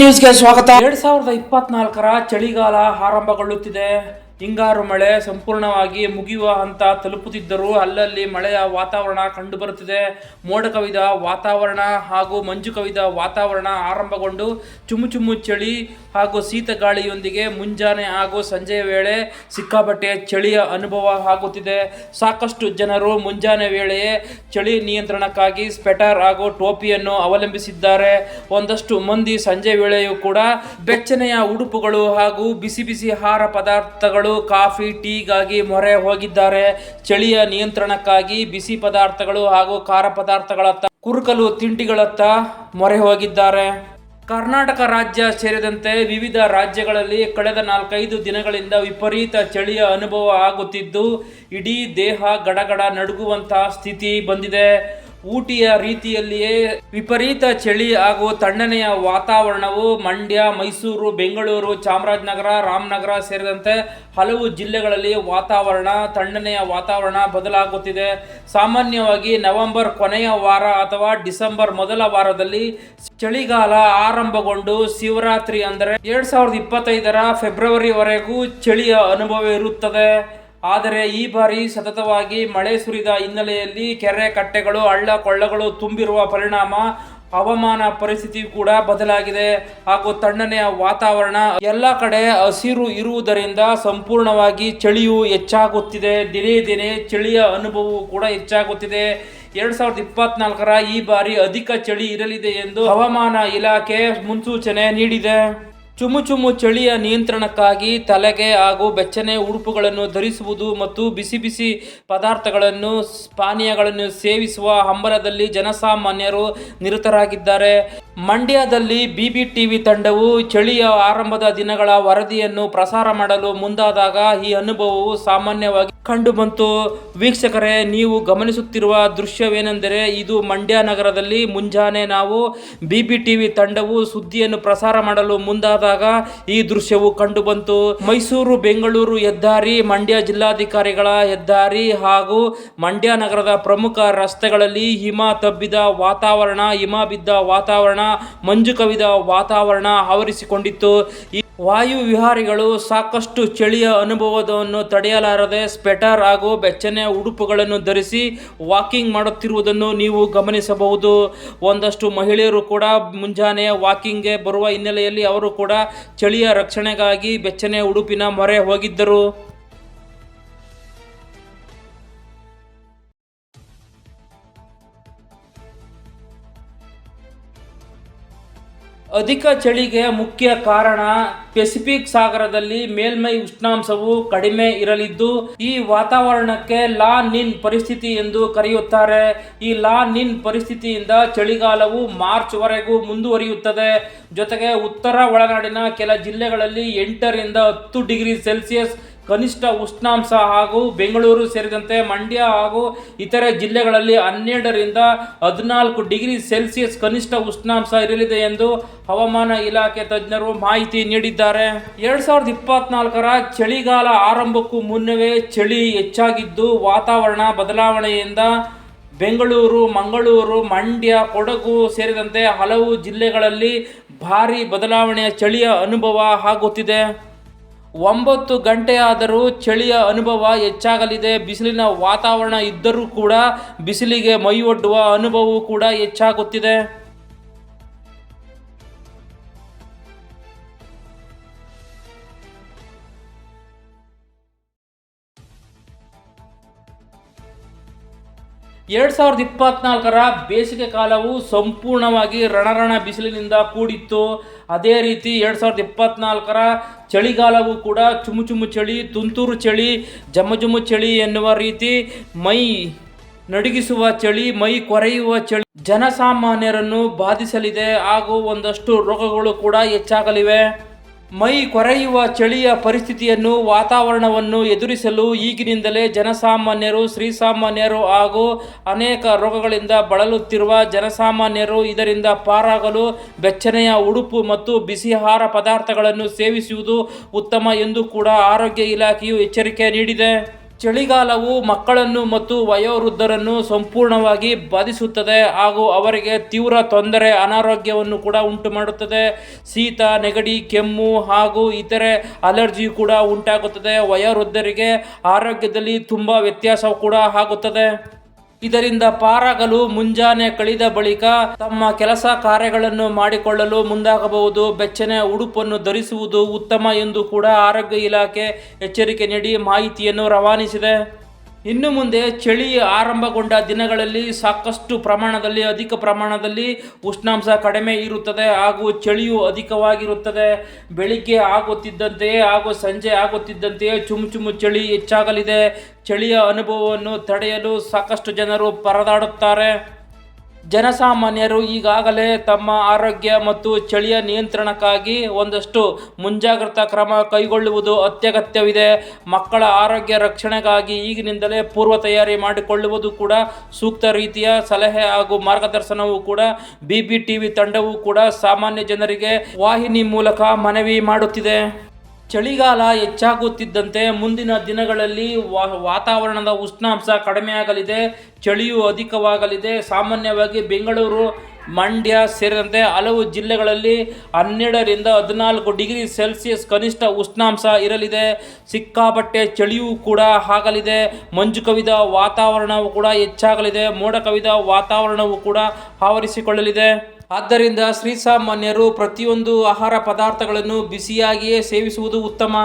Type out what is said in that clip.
ನ್ಯೂಸ್ಗೆ ಸ್ವಾಗತ. ಎರಡ್ ಸಾವಿರದ ಇಪ್ಪತ್ನಾಲ್ಕರ ಚಳಿಗಾಲ ಆರಂಭಗೊಳ್ಳುತ್ತಿದೆ. ಹಿಂಗಾರು ಮಳೆ ಸಂಪೂರ್ಣವಾಗಿ ಮುಗಿಯುವ ಹಂತ ತಲುಪುತ್ತಿದ್ದರೂ ಅಲ್ಲಲ್ಲಿ ಮಳೆಯ ವಾತಾವರಣ ಕಂಡುಬರುತ್ತಿದೆ. ಮೋಡ ಕವಿದ ವಾತಾವರಣ ಹಾಗೂ ಮಂಜು ಕವಿದ ವಾತಾವರಣ ಆರಂಭಗೊಂಡು ಚುಮು ಚುಮು ಚಳಿ ಹಾಗೂ ಶೀತ ಗಾಳಿಯೊಂದಿಗೆ ಮುಂಜಾನೆ ಹಾಗೂ ಸಂಜೆಯ ವೇಳೆ ಸಿಕ್ಕಾಪಟ್ಟೆ ಚಳಿಯ ಅನುಭವ ಆಗುತ್ತಿದೆ. ಸಾಕಷ್ಟು ಜನರು ಮುಂಜಾನೆ ವೇಳೆಯೇ ಚಳಿ ನಿಯಂತ್ರಣಕ್ಕಾಗಿ ಸ್ವೆಟರ್ ಹಾಗೂ ಟೋಪಿಯನ್ನು ಅವಲಂಬಿಸಿದ್ದಾರೆ. ಒಂದಷ್ಟು ಮಂದಿ ಸಂಜೆ ವೇಳೆಯೂ ಕೂಡ ಬೆಚ್ಚನೆಯ ಉಡುಪುಗಳು ಹಾಗೂ ಬಿಸಿ ಬಿಸಿ ಆಹಾರ ಪದಾರ್ಥಗಳು ಕಾಫಿ, ಟೀಗಾಗಿ ಮೊರೆ ಹೋಗಿದ್ದಾರೆ. ಚಳಿಯ ನಿಯಂತ್ರಣಕ್ಕಾಗಿ ಬಿಸಿ ಪದಾರ್ಥಗಳು ಹಾಗೂ ಖಾರ ಪದಾರ್ಥಗಳತ್ತ ಕುರುಕಲು ತಿಂಡಿಗಳತ್ತ ಮೊರೆ ಹೋಗಿದ್ದಾರೆ. ಕರ್ನಾಟಕ ರಾಜ್ಯ ಸೇರಿದಂತೆ ವಿವಿಧ ರಾಜ್ಯಗಳಲ್ಲಿ ಕಳೆದ ನಾಲ್ಕೈದು ದಿನಗಳಿಂದ ವಿಪರೀತ ಚಳಿಯ ಅನುಭವ ಆಗುತ್ತಿದ್ದು, ಇಡೀ ದೇಹ ಗಡಗಡ ನಡುಗುವಂತಹ ಸ್ಥಿತಿ ಬಂದಿದೆ. ಊಟಿಯ ರೀತಿಯಲ್ಲಿಯೇ ವಿಪರೀತ ಚಳಿ ಹಾಗೂ ತಣ್ಣನೆಯ ವಾತಾವರಣವು ಮಂಡ್ಯ, ಮೈಸೂರು, ಬೆಂಗಳೂರು, ಚಾಮರಾಜನಗರ, ರಾಮನಗರ ಸೇರಿದಂತೆ ಹಲವು ಜಿಲ್ಲೆಗಳಲ್ಲಿ ವಾತಾವರಣ, ತಣ್ಣನೆಯ ವಾತಾವರಣ ಬದಲಾಗುತ್ತಿದೆ. ಸಾಮಾನ್ಯವಾಗಿ ನವೆಂಬರ್ ಕೊನೆಯ ವಾರ ಅಥವಾ ಡಿಸೆಂಬರ್ ಮೊದಲ ವಾರದಲ್ಲಿ ಚಳಿಗಾಲ ಆರಂಭಗೊಂಡು ಶಿವರಾತ್ರಿ ಅಂದರೆ ಎರಡು ಸಾವಿರದ ಇಪ್ಪತ್ತೈದರ ಫೆಬ್ರವರಿವರೆಗೂ ಚಳಿಯ ಅನುಭವ ಇರುತ್ತದೆ. ಆದರೆ ಈ ಬಾರಿ ಸತತವಾಗಿ ಮಳೆ ಸುರಿದ ಹಿನ್ನೆಲೆಯಲ್ಲಿ ಕೆರೆ ಕಟ್ಟೆಗಳು, ಹಳ್ಳ ಕೊಳ್ಳಗಳು ತುಂಬಿರುವ ಪರಿಣಾಮ ಹವಾಮಾನ ಪರಿಸ್ಥಿತಿ ಕೂಡ ಬದಲಾಗಿದೆ. ಹಾಗೂ ತಣ್ಣನೆಯ ವಾತಾವರಣ ಎಲ್ಲ ಕಡೆ ಹಸಿರು ಇರುವುದರಿಂದ ಸಂಪೂರ್ಣವಾಗಿ ಚಳಿಯು ಹೆಚ್ಚಾಗುತ್ತಿದೆ. ದಿನೇ ದಿನೇ ಚಳಿಯ ಅನುಭವವು ಕೂಡ ಹೆಚ್ಚಾಗುತ್ತಿದೆ. ಎರಡ್ ಸಾವಿರದ ಇಪ್ಪತ್ನಾಲ್ಕರ ಈ ಬಾರಿ ಅಧಿಕ ಚಳಿ ಇರಲಿದೆ ಎಂದು ಹವಾಮಾನ ಇಲಾಖೆ ಮುನ್ಸೂಚನೆ ನೀಡಿದೆ. ಚುಮು ಚುಮು ಚಳಿಯ ನಿಯಂತ್ರಣಕ್ಕಾಗಿ ತಲೆಗೆ ಹಾಗೂ ಬೆಚ್ಚನೆ ಉಡುಪುಗಳನ್ನು ಧರಿಸುವುದು ಮತ್ತು ಬಿಸಿ ಬಿಸಿ ಪದಾರ್ಥಗಳನ್ನು, ಪಾನೀಯಗಳನ್ನು ಸೇವಿಸುವ ಹಂಬಲದಲ್ಲಿ ಜನಸಾಮಾನ್ಯರು ನಿರತರಾಗಿದ್ದಾರೆ. ಮಂಡ್ಯದಲ್ಲಿ ಬಿಬಿ ಟಿವಿ ತಂಡವು ಚಳಿಯ ಆರಂಭದ ದಿನಗಳ ವರದಿಯನ್ನು ಪ್ರಸಾರ ಮಾಡಲು ಮುಂದಾದಾಗ ಈ ಅನುಭವವು ಸಾಮಾನ್ಯವಾಗಿ ಕಂಡುಬಂತು. ವೀಕ್ಷಕರೇ, ನೀವು ಗಮನಿಸುತ್ತಿರುವ ದೃಶ್ಯವೇನೆಂದರೆ ಇದು ಮಂಡ್ಯ ನಗರದಲ್ಲಿ ಮುಂಜಾನೆ ನಾವು ಬಿಬಿ ಟಿವಿ ತಂಡವು ಸುದ್ದಿಯನ್ನು ಪ್ರಸಾರ ಮಾಡಲು ಮುಂದಾದಾಗ ಈ ದೃಶ್ಯವು ಕಂಡುಬಂತು ಮೈಸೂರು, ಬೆಂಗಳೂರು ಹೆದ್ದಾರಿ, ಮಂಡ್ಯ ಜಿಲ್ಲಾಧಿಕಾರಿಗಳ ಹೆದ್ದಾರಿ ಹಾಗೂ ಮಂಡ್ಯ ನಗರದ ಪ್ರಮುಖ ರಸ್ತೆಗಳಲ್ಲಿ ಹಿಮ ತಬ್ಬಿದ ವಾತಾವರಣ, ಹಿಮ ಬಿದ್ದ ವಾತಾವರಣ, ಮಂಜು ಕವಿದ ವಾತಾವರಣ ಆವರಿಸಿಕೊಂಡಿತ್ತು. ವಾಯು ವಿಹಾರಿಗಳು ಸಾಕಷ್ಟು ಚಳಿಯ ಅನುಭವವನ್ನು ತಡೆಯಲಾರದೆ ಸ್ವೆಟರ್ ಹಾಗೂ ಬೆಚ್ಚನೆಯ ಉಡುಪುಗಳನ್ನು ಧರಿಸಿ ವಾಕಿಂಗ್ ಮಾಡುತ್ತಿರುವುದನ್ನು ನೀವು ಗಮನಿಸಬಹುದು. ಒಂದಷ್ಟು ಮಹಿಳೆಯರು ಕೂಡ ಮುಂಜಾನೆ ವಾಕಿಂಗ್ಗೆ ಬರುವ ಹಿನ್ನೆಲೆಯಲ್ಲಿ ಅವರು ಕೂಡ ಚಳಿಯ ರಕ್ಷಣೆಗಾಗಿ ಬೆಚ್ಚನೆಯ ಉಡುಪಿನ ಮೊರೆ ಹೋಗಿದ್ದರು. ಅಧಿಕ ಚಳಿಗೆ ಮುಖ್ಯ ಕಾರಣ ಪೆಸಿಫಿಕ್ ಸಾಗರದಲ್ಲಿ ಮೇಲ್ಮೈ ಉಷ್ಣಾಂಶವು ಕಡಿಮೆ ಇರಲಿದ್ದು, ಈ ವಾತಾವರಣಕ್ಕೆ ಲಾ ನಿನ್ ಪರಿಸ್ಥಿತಿ ಎಂದು ಕರೆಯುತ್ತಾರೆ. ಈ ಲಾ ನಿನ್ ಪರಿಸ್ಥಿತಿಯಿಂದ ಚಳಿಗಾಲವು ಮಾರ್ಚ್ ವರೆಗೂ ಮುಂದುವರಿಯುತ್ತದೆ. ಜೊತೆಗೆ ಉತ್ತರ ಒಳನಾಡಿನ ಕೆಲ ಜಿಲ್ಲೆಗಳಲ್ಲಿ ಎಂಟರಿಂದ ಹತ್ತು ಡಿಗ್ರಿ ಸೆಲ್ಸಿಯಸ್ ಕನಿಷ್ಠ ಉಷ್ಣಾಂಶ ಹಾಗೂ ಬೆಂಗಳೂರು ಸೇರಿದಂತೆ ಮಂಡ್ಯ ಹಾಗೂ ಇತರೆ ಜಿಲ್ಲೆಗಳಲ್ಲಿ ಹನ್ನೆರಡರಿಂದ ಹದಿನಾಲ್ಕು ಡಿಗ್ರಿ ಸೆಲ್ಸಿಯಸ್ ಕನಿಷ್ಠ ಉಷ್ಣಾಂಶ ಇರಲಿದೆ ಎಂದು ಹವಾಮಾನ ಇಲಾಖೆ ತಜ್ಞರು ಮಾಹಿತಿ ನೀಡಿದ್ದಾರೆ. ಎರಡ್ ಸಾವಿರದ ಇಪ್ಪತ್ನಾಲ್ಕರ ಚಳಿಗಾಲ ಆರಂಭಕ್ಕೂ ಮುನ್ನವೇ ಚಳಿ ಹೆಚ್ಚಾಗಿದ್ದು, ವಾತಾವರಣ ಬದಲಾವಣೆಯಿಂದ ಬೆಂಗಳೂರು, ಮಂಗಳೂರು, ಮಂಡ್ಯ, ಕೊಡಗು ಸೇರಿದಂತೆ ಹಲವು ಜಿಲ್ಲೆಗಳಲ್ಲಿ ಭಾರಿ ಬದಲಾವಣೆಯ ಚಳಿಯ ಅನುಭವ ಆಗುತ್ತಿದೆ. ಒಂಬತ್ತು ಗಂಟೆಯಾದರೂ ಚಳಿಯ ಅನುಭವ ಹೆಚ್ಚಾಗಲಿದೆ. ಬಿಸಿಲಿನ ವಾತಾವರಣ ಇದ್ದರೂ ಕೂಡ ಬಿಸಿಲಿಗೆ ಮೈಯೊಡ್ಡುವ ಅನುಭವವೂ ಕೂಡ ಹೆಚ್ಚಾಗುತ್ತಿದೆ. ಎರಡ್ ಸಾವಿರದ ಇಪ್ಪತ್ನಾಲ್ಕರ ಬೇಸಿಗೆ ಕಾಲವು ಸಂಪೂರ್ಣವಾಗಿ ರಣರಣ ಬಿಸಿಲಿನಿಂದ ಕೂಡಿತ್ತು. ಅದೇ ರೀತಿ ಎರಡು ಸಾವಿರದ ಇಪ್ಪತ್ನಾಲ್ಕರ ಚಳಿಗಾಲವು ಕೂಡ ಚುಮು ಚುಮು ಚಳಿ, ತುಂತುರು ಚಳಿ ಜಮಜುಮು ಚಳಿ ಎನ್ನುವ ರೀತಿ ಮೈ ನಡುಗಿಸುವ ಚಳಿ, ಮೈ ಕೊರೆಯುವ ಚಳಿ ಜನಸಾಮಾನ್ಯರನ್ನು ಬಾಧಿಸಲಿದೆ. ಹಾಗೂ ಒಂದಷ್ಟು ರೋಗಗಳು ಕೂಡ ಹೆಚ್ಚಾಗಲಿವೆ. ಮೈ ಕೊರೆಯುವ ಚಳಿಯ ಪರಿಸ್ಥಿತಿಯನ್ನು, ವಾತಾವರಣವನ್ನು ಎದುರಿಸಲು ಈಗಿನಿಂದಲೇ ಜನಸಾಮಾನ್ಯರು ಶ್ರೀಸಾಮಾನ್ಯರು ಹಾಗೂ ಅನೇಕ ರೋಗಗಳಿಂದ ಬಳಲುತ್ತಿರುವ ಜನಸಾಮಾನ್ಯರು ಇದರಿಂದ ಪಾರಾಗಲು ಬೆಚ್ಚನೆಯ ಉಡುಪು ಮತ್ತು ಬಿಸಿ ಆಹಾರ ಪದಾರ್ಥಗಳನ್ನು ಸೇವಿಸುವುದು ಉತ್ತಮ ಎಂದು ಕೂಡ ಆರೋಗ್ಯ ಇಲಾಖೆಯು ಎಚ್ಚರಿಕೆ ನೀಡಿದೆ. ಚಳಿಗಾಲವು ಮಕ್ಕಳನ್ನು ಮತ್ತು ವಯೋವೃದ್ಧರನ್ನು ಸಂಪೂರ್ಣವಾಗಿ ಬಾಧಿಸುತ್ತದೆ ಹಾಗೂ ಅವರಿಗೆ ತೀವ್ರ ತೊಂದರೆ, ಅನಾರೋಗ್ಯವನ್ನು ಕೂಡ ಉಂಟು ಮಾಡುತ್ತದೆ ಶೀತ, ನೆಗಡಿ, ಕೆಮ್ಮು ಹಾಗೂ ಇತರೆ ಅಲರ್ಜಿ ಕೂಡ ಉಂಟಾಗುತ್ತದೆ. ವಯೋವೃದ್ಧರಿಗೆ ಆರೋಗ್ಯದಲ್ಲಿ ತುಂಬ ವ್ಯತ್ಯಾಸ ಕೂಡ ಆಗುತ್ತದೆ. ಇದರಿಂದ ಪಾರಾಗಲು ಮುಂಜಾನೆ ಕಳೆದ ಬಳಿಕ ತಮ್ಮ ಕೆಲಸ ಕಾರ್ಯಗಳನ್ನು ಮಾಡಿಕೊಳ್ಳಲು ಮುಂದಾಗಬಹುದು. ಬೆಚ್ಚನೆ ಉಡುಪನ್ನು ಧರಿಸುವುದು ಉತ್ತಮ ಎಂದು ಕೂಡ ಆರೋಗ್ಯ ಇಲಾಖೆ ಎಚ್ಚರಿಕೆ ನೀಡಿ ಮಾಹಿತಿಯನ್ನು ರವಾನಿಸಿದೆ. ಇನ್ನು ಮುಂದೆ ಚಳಿ ಆರಂಭಗೊಂಡ ದಿನಗಳಲ್ಲಿ ಸಾಕಷ್ಟು ಪ್ರಮಾಣದಲ್ಲಿ, ಅಧಿಕ ಪ್ರಮಾಣದಲ್ಲಿ ಉಷ್ಣಾಂಶ ಕಡಿಮೆ ಇರುತ್ತದೆ ಹಾಗೂ ಚಳಿಯು ಅಧಿಕವಾಗಿರುತ್ತದೆ. ಬೆಳಿಗ್ಗೆ ಆಗುತ್ತಿದ್ದಂತೆಯೇ ಹಾಗೂ ಸಂಜೆ ಆಗುತ್ತಿದ್ದಂತೆಯೇ ಚುಮ್ ಚುಮು ಚಳಿ ಹೆಚ್ಚಾಗಲಿದೆ. ಚಳಿಯ ಅನುಭವವನ್ನು ತಡೆಯಲು ಸಾಕಷ್ಟು ಜನರು ಪರದಾಡುತ್ತಾರೆ. ಜನಸಾಮಾನ್ಯರು ಈಗಾಗಲೇ ತಮ್ಮ ಆರೋಗ್ಯ ಮತ್ತು ಚಳಿಯ ನಿಯಂತ್ರಣಕ್ಕಾಗಿ ಒಂದಷ್ಟು ಮುಂಜಾಗ್ರತಾ ಕ್ರಮ ಕೈಗೊಳ್ಳುವುದು ಅತ್ಯಗತ್ಯವಿದೆ. ಮಕ್ಕಳ ಆರೋಗ್ಯ ರಕ್ಷಣೆಗಾಗಿ ಈಗಿನಿಂದಲೇ ಪೂರ್ವ ತಯಾರಿ ಮಾಡಿಕೊಳ್ಳುವುದು ಕೂಡ ಸೂಕ್ತ ರೀತಿಯ ಸಲಹೆ ಹಾಗೂ ಮಾರ್ಗದರ್ಶನವೂ ಕೂಡ. ಬಿ ಬಿ ಟಿ ವಿ ತಂಡವು ಕೂಡ ಸಾಮಾನ್ಯ ಜನರಿಗೆ ವಾಹಿನಿ ಮೂಲಕ ಮನವಿ ಮಾಡುತ್ತಿದೆ. ಚಳಿಗಾಲ ಹೆಚ್ಚಾಗುತ್ತಿದ್ದಂತೆ ಮುಂದಿನ ದಿನಗಳಲ್ಲಿ ವಾತಾವರಣದ ಉಷ್ಣಾಂಶ ಕಡಿಮೆಯಾಗಲಿದೆ, ಚಳಿಯು ಅಧಿಕವಾಗಲಿದೆ. ಸಾಮಾನ್ಯವಾಗಿ ಬೆಂಗಳೂರು, ಮಂಡ್ಯ ಸೇರಿದಂತೆ ಹಲವು ಜಿಲ್ಲೆಗಳಲ್ಲಿ ಹನ್ನೆರಡರಿಂದ ಹದಿನಾಲ್ಕು ಡಿಗ್ರಿ ಸೆಲ್ಸಿಯಸ್ ಕನಿಷ್ಠ ಉಷ್ಣಾಂಶ ಇರಲಿದೆ. ಸಿಕ್ಕಾಪಟ್ಟೆ ಚಳಿಯೂ ಕೂಡ ಆಗಲಿದೆ. ಮಂಜು ಕವಿದ ವಾತಾವರಣವು ಕೂಡ ಹೆಚ್ಚಾಗಲಿದೆ. ಮೋಡ ಕವಿದ ವಾತಾವರಣವು ಕೂಡ ಆವರಿಸಿಕೊಳ್ಳಲಿದೆ. ಆದ್ದರಿಂದ ಶ್ರೀಸಾಮಾನ್ಯರು ಪ್ರತಿಯೊಂದು ಆಹಾರ ಪದಾರ್ಥಗಳನ್ನು ಬಿಸಿಯಾಗಿಯೇ ಸೇವಿಸುವುದು ಉತ್ತಮ.